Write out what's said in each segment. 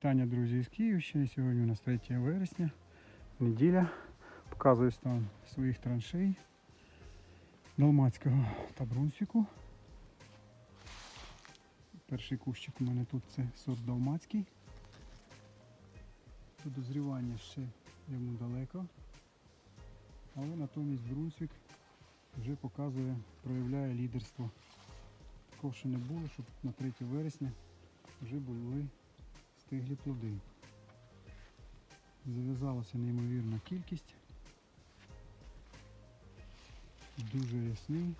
Вітання, друзі, із Київщини. Сьогодні у нас 3 вересня, неділя. Показую стан своїх траншей Далмацького та Брунсвіку. Перший кущик у мене тут це сорт Далмацький. До ще йому далеко. Але натомість Брунсвік вже показує, проявляє лідерство. Такого ще не було, щоб на 3 вересня вже були стиглі плоди. Зав'язалася неймовірна кількість. Дуже рясний.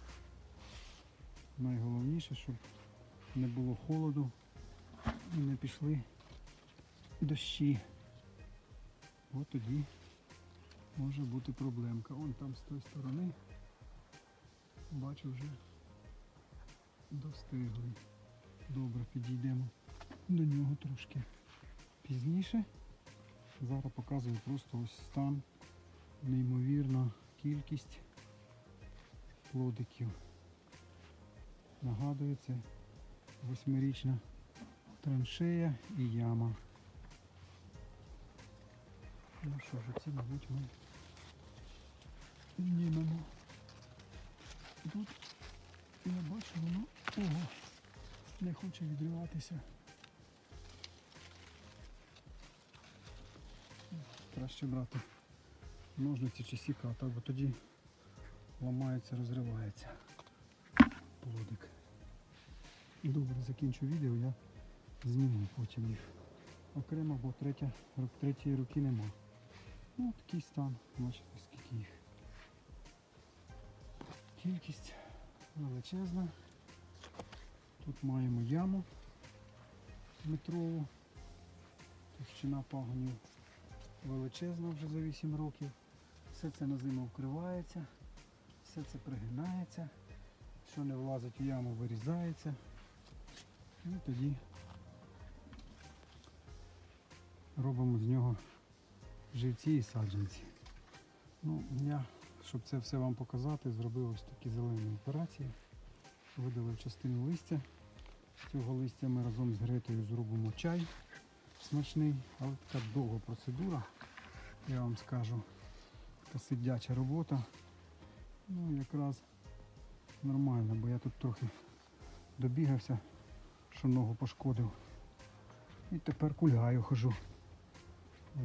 Найголовніше, щоб не було холоду і не пішли дощі. От тоді може бути проблемка. Вон там з тої сторони бачу вже достигли. Добре, підійдемо до нього трошки пізніше. Зараз показую просто ось стан, неймовірна кількість плодиків. Нагадую, це восьмирічна траншея і яма. Ну що ж, ці, мабуть, ми знімемо. Тут я бачу, воно ого, не хоче відриватися. Краще брати ножниці чи сіката, бо тоді ламається, розривається плодик. Добре, закінчу відео, я зніму потім їх. Окремо, бо третя, третьої руки нема. Ну, такий стан, бачите, скільки їх. Кількість величезна. Тут маємо яму метрову. Товщина пагонів величезна вже за 8 років. Все це на зиму вкривається, все це пригинається. Що не влазить в яму, вирізається. І тоді робимо з нього живці і саджанці. Ну, я, щоб це все вам показати, зробив ось такі зелені операції. Видалив частину листя. З цього листя ми разом з Гретою зробимо чай смачний, але така довга процедура, я вам скажу. Така сидяча робота. Ну якраз нормально, бо я тут трохи добігався, що ногу пошкодив. І тепер кульгаю хожу.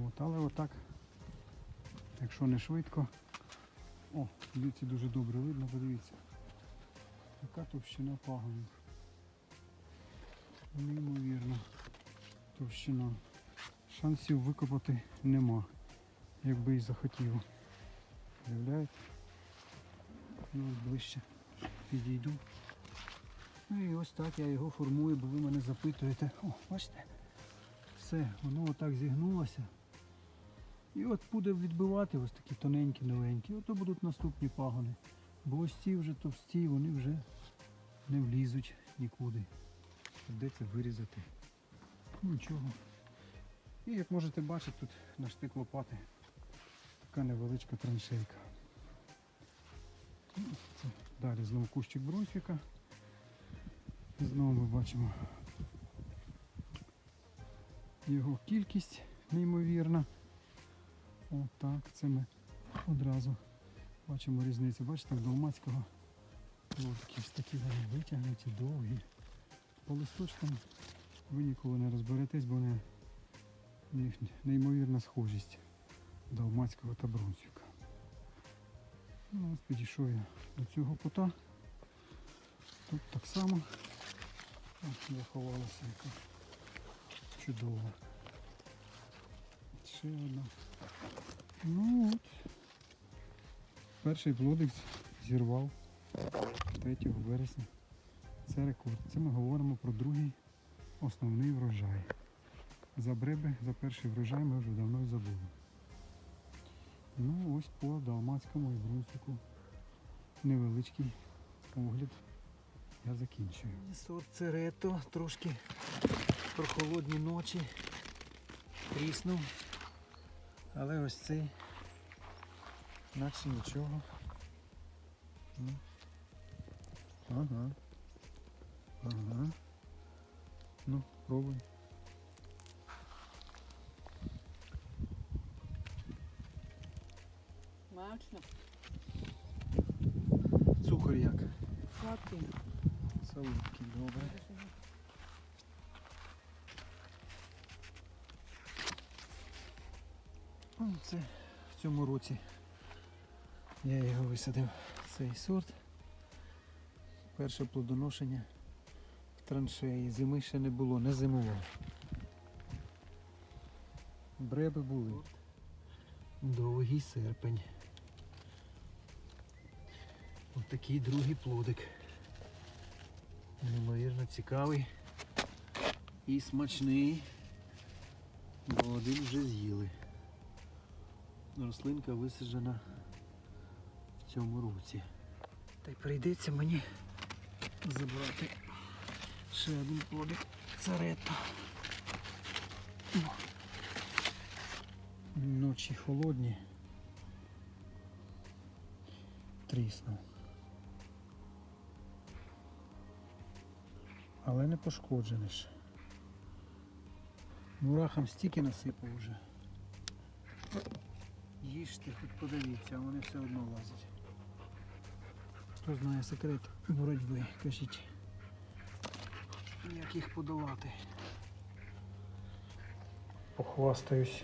От, але отак, якщо не швидко. О, дивіться, дуже добре видно, подивіться. Яка товщина пагонів. Неймовірно товщина. Шансів викопати нема, якби і захотів. Уявляєте? Ну, ближче підійду. Ну і ось так я його формую, бо ви мене запитуєте. О, бачите? Все, воно отак зігнулося. І от буде відбивати ось такі тоненькі, новенькі. Ото будуть наступні пагони. Бо ось ці вже товсті, вони вже не влізуть нікуди. Придеться вирізати. Нічого. І як можете бачити, тут на штик лопати така невеличка траншейка. Це далі знову кущик бронфіка. Знову ми бачимо його кількість неймовірна. Отак, це ми одразу бачимо різницю. Бачите, Долмацького ось такі вони витягнуті, довгі. По листочкам ви ніколи не розберетесь, бо не, неймовірна схожість Далмацького та Брунсвіка. Ну, ось підійшов я до цього кута. Тут так само заховалася яка чудова. Ще одна. Ну от. Перший плодик зірвав 3 вересня. Це рекорд. Це ми говоримо про другий основний врожай. За бреби, за перший врожай ми вже давно забули. Ну ось по Далмацькому і Брунсвіку невеличкий огляд. Я закінчую. Сорт церето, трошки прохолодні ночі. Тріснув. Але ось цей наче нічого. Ну. Ага. Ага. Ну, пробуй. Смачно. Цукор як? Сладкий. Солодкий, добре. Ну, Це в цьому році я його висадив, цей сорт. Перше плодоношення в траншеї. Зими ще не було, не зимував. Бреби були. Довгий серпень. Такий другий плодик. Неймовірно цікавий і смачний, бо один вже з'їли. Рослинка висаджена в цьому році. Та й прийдеться мені забрати ще один плодик царета. Ночі холодні. Тріснув. Але не пошкоджений ще. Мурахам стільки насипав уже. Їжте, хоч подивіться, а вони все одно лазять. Хто знає секрет боротьби, кажіть. Як їх подолати. Похвастаюсь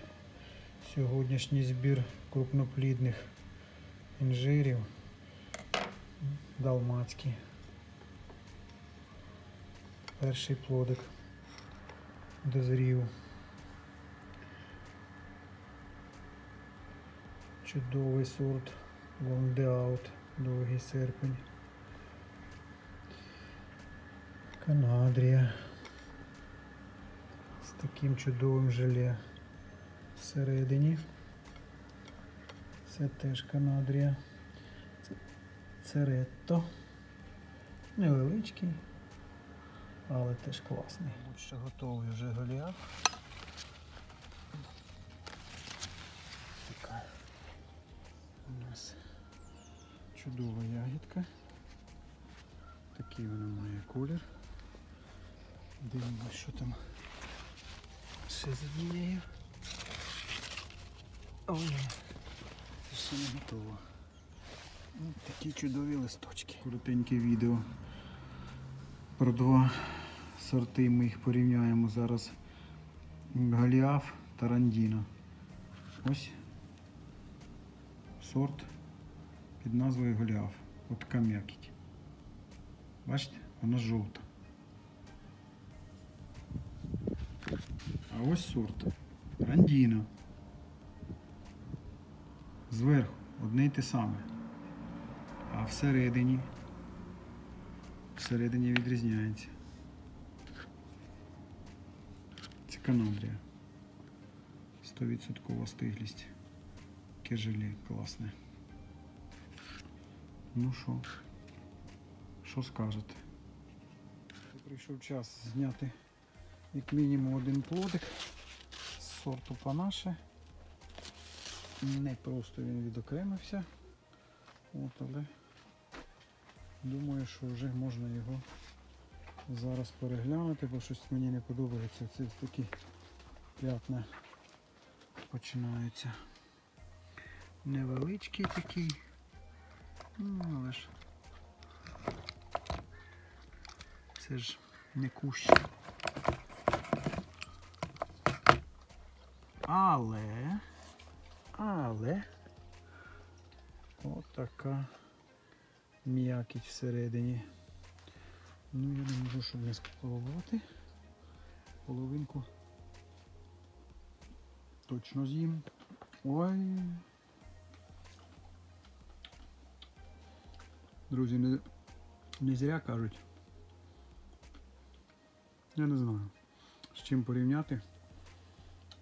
сьогоднішній збір крупноплідних інжирів. Далмацький. Перший плодик дозрів. Чудовий сорт Out, довгий серпень. Канадрія. З таким чудовим желе всередині. Це теж Канадрія. Це Церетто. Невеличкий, але теж класний. Ще готовий вже голіаф. Така у нас чудова ягідка. Такий вона має колір. Дивимося, що там ще з однією. О, це ще не готово. Такі чудові листочки. Коротеньке відео про два сорти. Ми їх порівняємо зараз. Галіаф та Рандіна. Ось сорт під назвою Голіаф. От така м'якіть. Бачите, вона жовта. А ось сорт Рандіна. Зверху одне й те саме. А всередині всередині відрізняється. Це канадрія. 100% стиглість. Яке желе класне. Ну що? Що скажете? Прийшов час зняти як мінімум один плодик з сорту панаше. Не просто він відокремився. От, але думаю, що вже можна його зараз переглянути, бо щось мені не подобається. Це такі п'ятна починаються. Невеличкий такий. Ну, але ж це ж не кущ. Але, але отака м'якість всередині. Ну я не можу, щоб не спробувати. Половинку точно з'їм. Ой. Друзі, не, не зря кажуть. Я не знаю, з чим порівняти.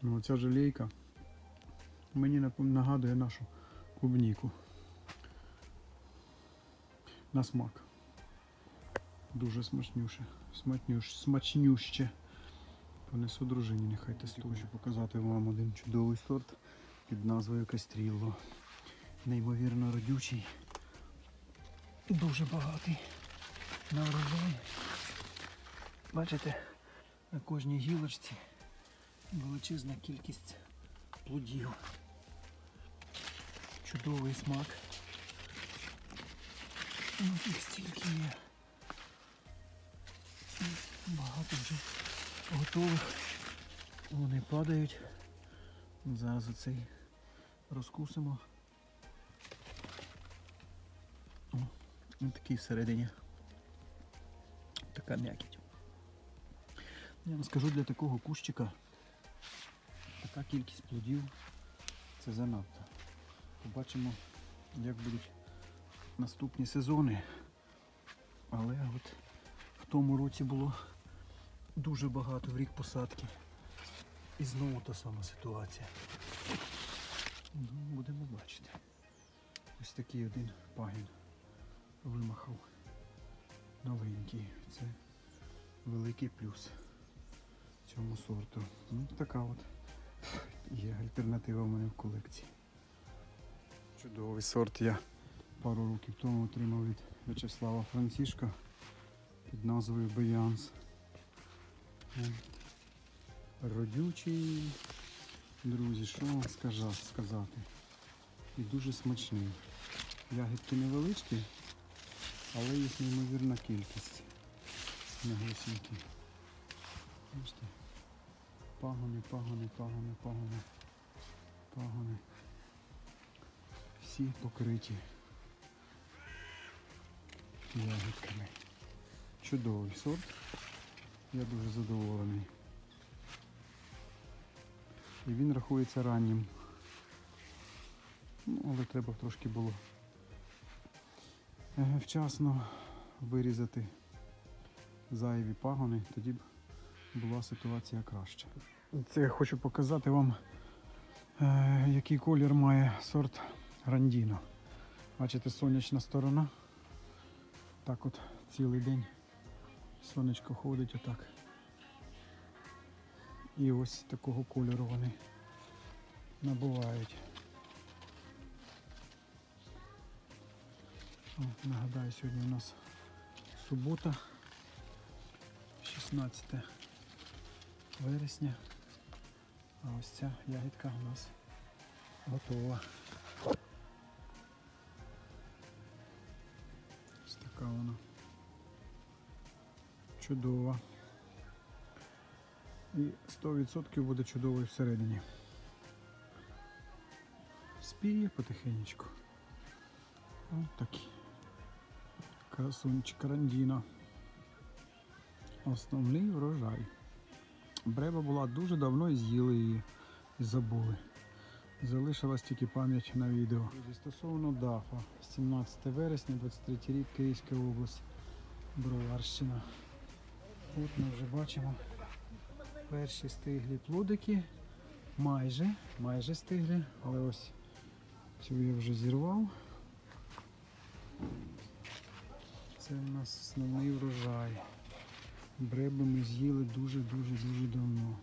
Ну, оця жалейка мені нагадує нашу клубніку. На смак. Дуже смачнюше. Смачнюш, смачнюще. Понесу дружині, нехай тестує. Хочу показати вам один чудовий сорт під назвою Кастрілло. Неймовірно родючий. Дуже багатий на врожай. Бачите, на кожній гілочці величезна кількість плодів. Чудовий смак. Ось їх стільки є. Багато вже готових. Вони падають. Зараз оцей розкусимо. О, він такий всередині. Така м'якіть. Я вам скажу для такого кущика така кількість плодів це занадто. Побачимо, як будуть наступні сезони. Але от в тому році було дуже багато в рік посадки. І знову та сама ситуація. Ну, будемо бачити. Ось такий один пагін вимахав. Новенький. Це великий плюс цьому сорту. Ну, така от є альтернатива в мене в колекції. Чудовий сорт я пару років тому отримав від В'ячеслава Францішка під назвою Беянс. Родючий, друзі, що вам сказати. І дуже смачний. Ягідки невеличкі, але їх неймовірна кількість. Нагосінькі. Бачите? Пагони, пагони, пагони, пагони, пагони. Всі покриті ягідками. Чудовий сорт. Я дуже задоволений. І він рахується раннім. Ну, але треба трошки було е, вчасно вирізати зайві пагони, тоді б була ситуація краща. Це я хочу показати вам, е, який колір має сорт Грандіно. Бачите, сонячна сторона. Так от цілий день сонечко ходить отак. І ось такого кольору вони набувають. О, нагадаю, сьогодні у нас субота, 16 вересня. А ось ця ягідка у нас готова. Чудова. І 100% буде чудовий всередині. Спіє потихенечку. Ось такий. Красунчик Рандіна. Основний врожай. Бреба була дуже давно і з'їли її і забули. Залишилась тільки пам'ять на відео. Стосовно ДАФа, 17 вересня, 23 рік, Київська область, Броварщина. Тут ми вже бачимо перші стиглі плодики. Майже, майже стиглі, але ось цю я вже зірвав. Це у нас основний врожай. Бреби ми з'їли дуже-дуже-дуже давно.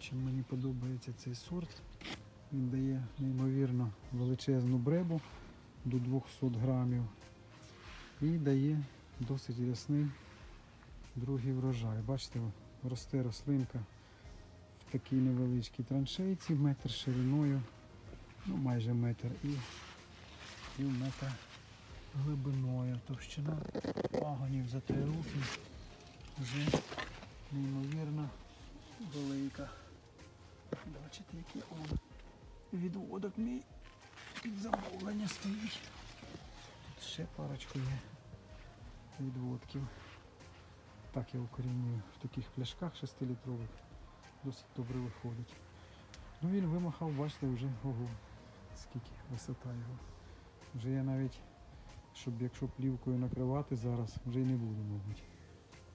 Чим мені подобається цей сорт, він дає неймовірно величезну бребу до 200 грамів і дає досить рясний другий врожай. Бачите, росте рослинка в такій невеличкій траншейці, метр шириною, ну майже метр і пів метра глибиною. Товщина пагонів за три роки вже неймовірно велика. Бачите, який он відводок мій під замовлення стоїть. Тут ще парочку є відводків. Так я укорінюю в таких пляшках 6-літрових. Досить добре виходить. Ну він вимахав, бачите, вже ого, скільки висота його. Вже я навіть, щоб якщо плівкою накривати зараз, вже й не буду, мабуть.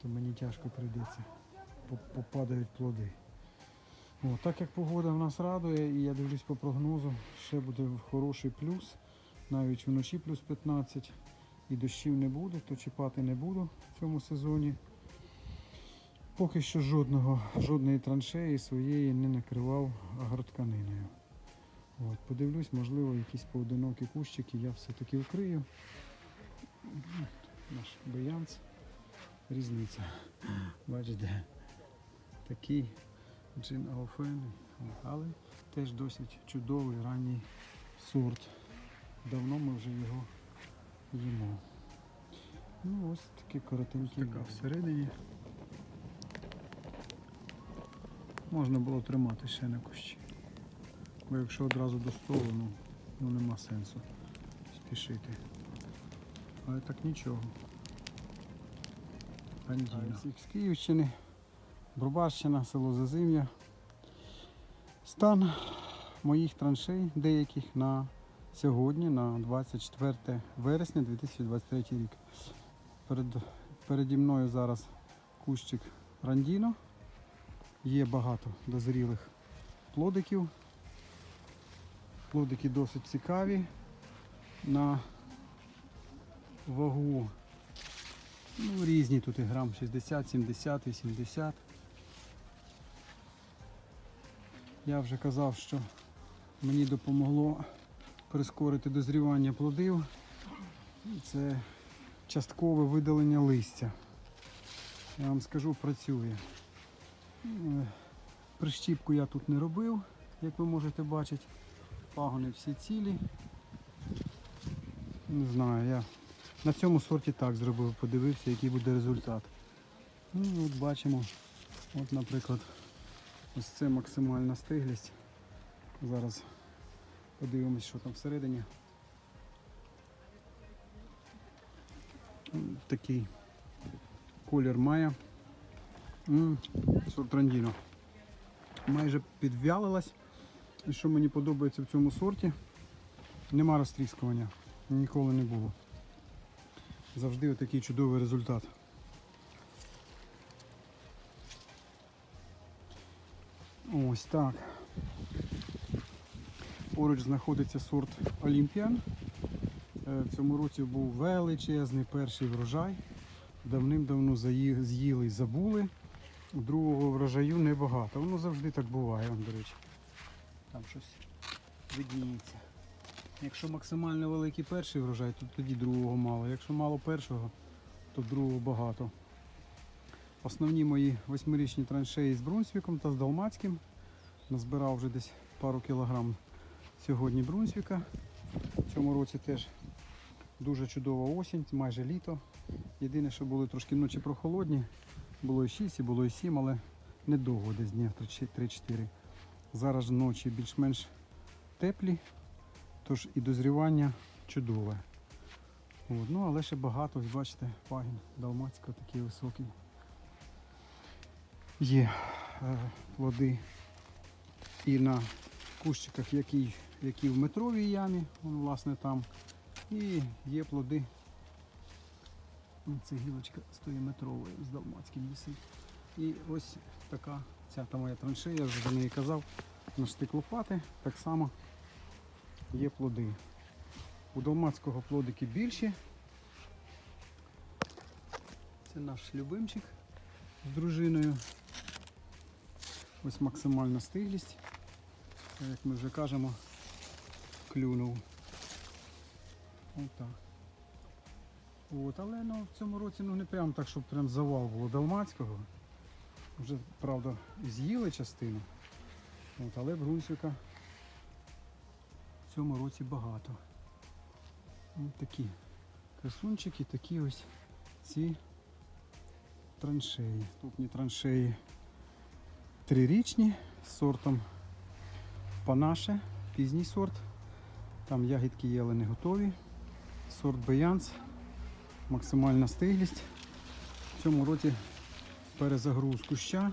То мені тяжко прийдеться. Попадають плоди. О, так як погода в нас радує, і я дивлюсь по прогнозу, ще буде хороший плюс, навіть вночі плюс 15, і дощів не буде, то чіпати не буду в цьому сезоні. Поки що жодного, жодної траншеї своєї не накривав агротканиною. От, подивлюсь, можливо, якісь поодинокі кущики я все-таки вкрию. Наш баянц. Різниця. Бачите, такий джин Ауфен, але теж досить чудовий ранній сорт. Давно ми вже його їмо. Ну, ось такі коротенькі така всередині. Можна було тримати ще на кущі. Бо якщо одразу до столу, ну, ну нема сенсу спішити. Але так нічого. Андіна. З Київщини, Брубащина, село Зазим'я. Стан моїх траншей деяких на сьогодні, на 24 вересня 2023 рік. Перед, переді мною зараз кущик Рандіно. Є багато дозрілих плодиків. Плодики досить цікаві. На вагу ну, різні тут і грам 60, 70, 80. Я вже казав, що мені допомогло прискорити дозрівання плодів. Це часткове видалення листя. Я вам скажу, працює. Е, Прищіпку я тут не робив, як ви можете бачити. Пагони всі цілі. Не знаю, я на цьому сорті так зробив, подивився, який буде результат. Ну, от бачимо, от, наприклад, ось це максимальна стиглість. Зараз подивимось, що там всередині. Такий колір має. М, Сорт Рандіно. Майже підвялилась. І що мені подобається в цьому сорті, нема розтріскування. Ніколи не було. Завжди отакий чудовий результат. Ось так. Поруч знаходиться сорт Олімпіан. Е, В цьому році був величезний перший врожай. Давним-давно з'їли і забули. Другого врожаю небагато. Воно завжди так буває, до речі. Там щось видніється. Якщо максимально великий перший врожай, то тоді другого мало. Якщо мало першого, то другого багато. Основні мої восьмирічні траншеї з Брунсвіком та з Далмацьким. Назбирав вже десь пару кілограм сьогодні Брунсвіка. В цьому році теж дуже чудова осінь, майже літо. Єдине, що були трошки ночі прохолодні, було і 6, і було і 7, але недовго, десь днів 3-4. Зараз ночі більш-менш теплі, тож і дозрівання чудове. От, ну, але ще багато, ось бачите, пагін далмацького такий високий. Є е, плоди і на кущиках, які, які в метровій ямі, власне там. І є плоди. Ось Це гілочка стоїметрової з далмацьким висить. І ось така ця та моя траншея, я вже за неї казав, на штик лопати так само є плоди. У далмацького плодики більші. Це наш любимчик з дружиною. Ось максимальна стиглість. Як ми вже кажемо, клюнув. Отак. От, але ну, в цьому році ну, не прям так, щоб прям завал було далмацького. Вже, правда, з'їли частину. От, але брунсвіка в цьому році багато. Ось такі красунчики, такі ось ці траншеї. Ступні траншеї трирічні з сортом Панаше, пізній сорт. Там ягідки є, не готові. Сорт Беянс, максимальна стиглість. В цьому році перезагруз куща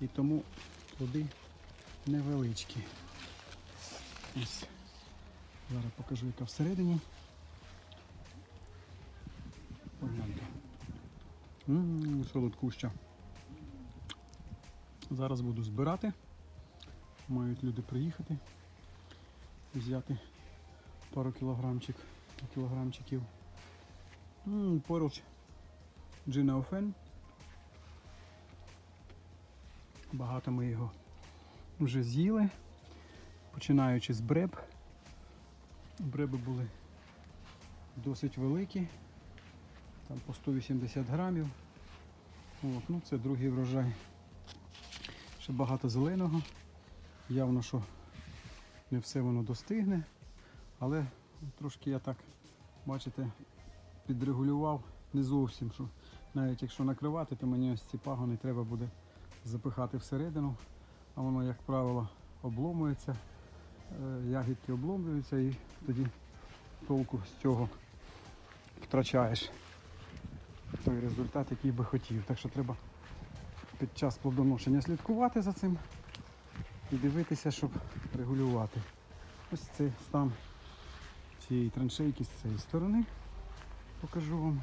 і тому плоди невеличкі. Ось. Зараз покажу, яка всередині. Погляньте. Ммм, солодкуща. Зараз буду збирати. Мають люди приїхати, взяти пару кілограмчик, кілограмчиків. М, Поруч Джинаофен. Багато ми його вже з'їли, починаючи з бреб. Бреби були досить великі, там по 180 грамів. От, ну, це другий врожай. Ще багато зеленого. Явно, що не все воно достигне. Але трошки я так, бачите, підрегулював не зовсім, що навіть якщо накривати, то мені ось ці пагони треба буде запихати всередину, а воно, як правило, обломується, е, ягідки обломлюються і тоді толку з цього втрачаєш той результат, який би хотів. Так що треба під час плодоношення слідкувати за цим і дивитися, щоб регулювати. Ось це стан цієї траншейки з цієї сторони. Покажу вам.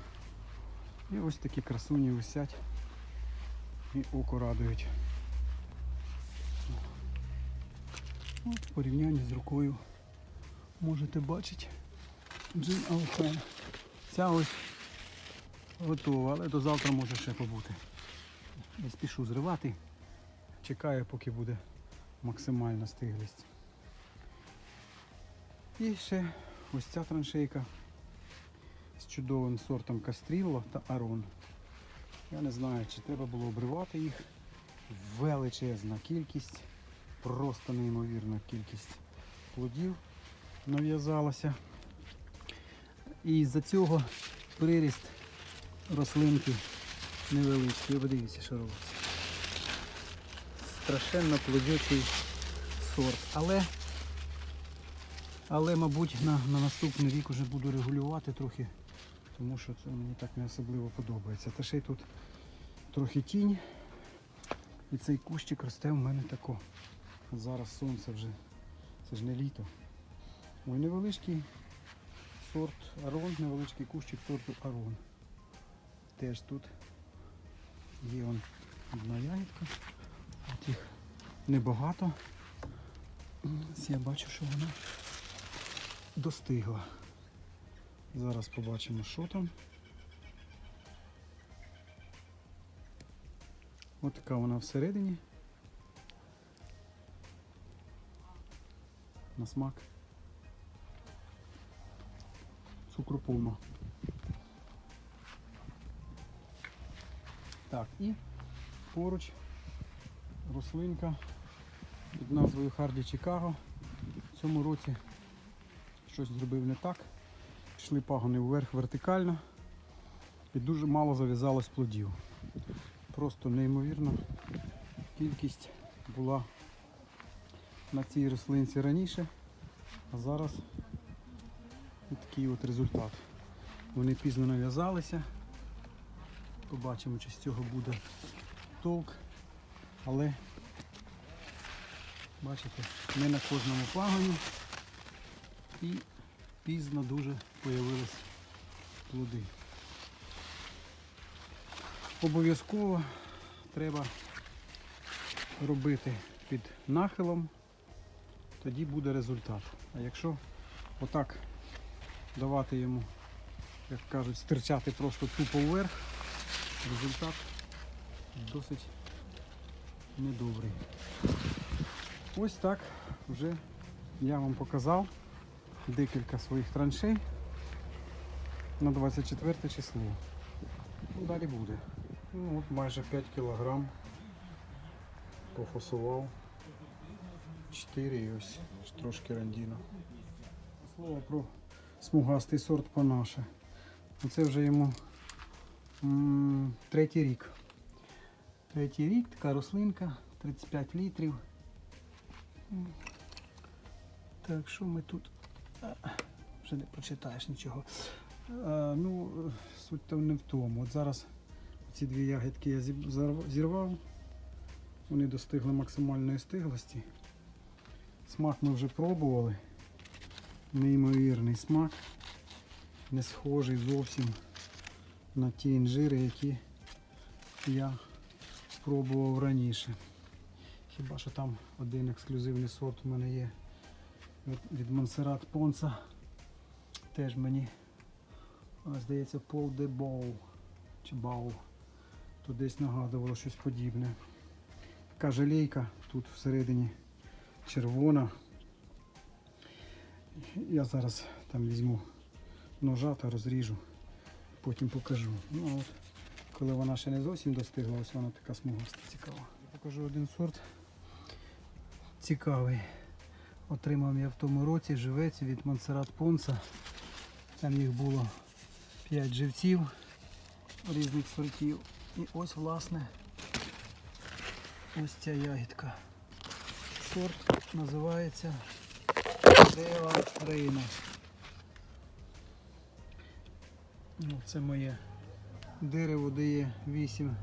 І ось такі красуні висять і око радують. От, в порівнянні з рукою можете бачити Джин Алфен. Ця ось готова, але до завтра може ще побути. Не спішу зривати. Чекаю, поки буде максимальна стиглість. І ще ось ця траншейка з чудовим сортом Кастрілло та Арон. Я не знаю, чи треба було обривати їх. Величезна кількість, просто неймовірна кількість плодів нав'язалася. І з-за цього приріст рослинки невеличкий. Подивіться, що робиться. Страшенно плодючий сорт. Але, але мабуть, на, на наступний рік вже буду регулювати трохи, тому що це мені так не особливо подобається. Та ще й тут трохи тінь. І цей кущик росте в мене тако. Зараз сонце вже, це ж не літо. Ой, невеличкий сорт Арон, невеличкий кущик сорту Арон. Теж тут є он одна ягідка. От їх небагато. Ось Я бачу, що вона достигла. Зараз побачимо, що там. Ось така вона всередині. На смак. Цукру. Так, і поруч рослинка під назвою Харді Чикаго. В цьому році щось зробив не так. Пішли пагони вверх вертикально і дуже мало зав'язалось плодів. Просто неймовірна кількість була на цій рослинці раніше, а зараз такий от результат. Вони пізно нав'язалися. Побачимо, чи з цього буде толк. Але бачите, не на кожному пагоні і пізно дуже появились плоди. Обов'язково треба робити під нахилом, тоді буде результат. А якщо отак давати йому, як кажуть, стирчати просто тупо вверх, результат досить недобрий. Ось так вже я вам показав декілька своїх траншей на 24 число. Ну, далі буде. Ну, от майже 5 кілограм пофасував. 4 і ось трошки рандіна. Слово про смугастий сорт панаше. Це вже йому третій рік. Третій рік, така рослинка, 35 літрів. Так, що ми тут? Вже не прочитаєш нічого. А, ну, е, суть то не в тому. От зараз ці дві ягідки я зірвав. Вони достигли максимальної стиглості. Смак ми вже пробували. Неймовірний смак. Не схожий зовсім на ті інжири, які я пробував раніше. Хіба що там один ексклюзивний сорт у мене є від- Монсеррат Понса. Теж мені, здається, Пол де Боу чи Бау. Тут десь нагадувало щось подібне. Така жалейка тут всередині червона. Я зараз там візьму ножа та розріжу, потім покажу. Ну, от, коли вона ще не зовсім достигла, ось вона така смугаста цікава. Я покажу один сорт цікавий. отримав я в тому році живець від Монсеррат Понса. Там їх було 5 живців різних сортів. І ось, власне, ось ця ягідка. Сорт називається Дева Рейна. Ну, це моє дерево дає 8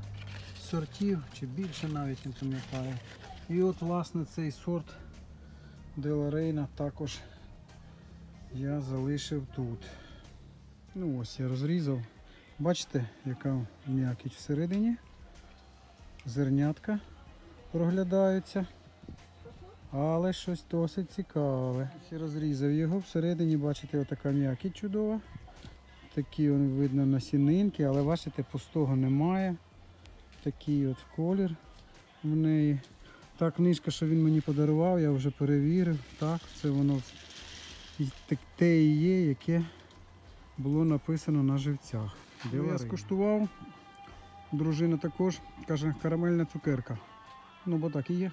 сортів чи більше навіть не пам'ятаю. І от власне цей сорт Дела Рейна також я залишив тут. Ну ось я розрізав. Бачите, яка м'якість всередині. Зернятка проглядаються. Але щось досить цікаве. Я розрізав його. Всередині, бачите, отака м'якість чудова. Такі он видно насінинки, але бачите, пустого немає. Такий от колір в неї. Та книжка, що він мені подарував, я вже перевірив. Так, це воно те і є, яке було написано на живцях. Ну, я скуштував. Дружина також каже, карамельна цукерка. Ну, бо так і є.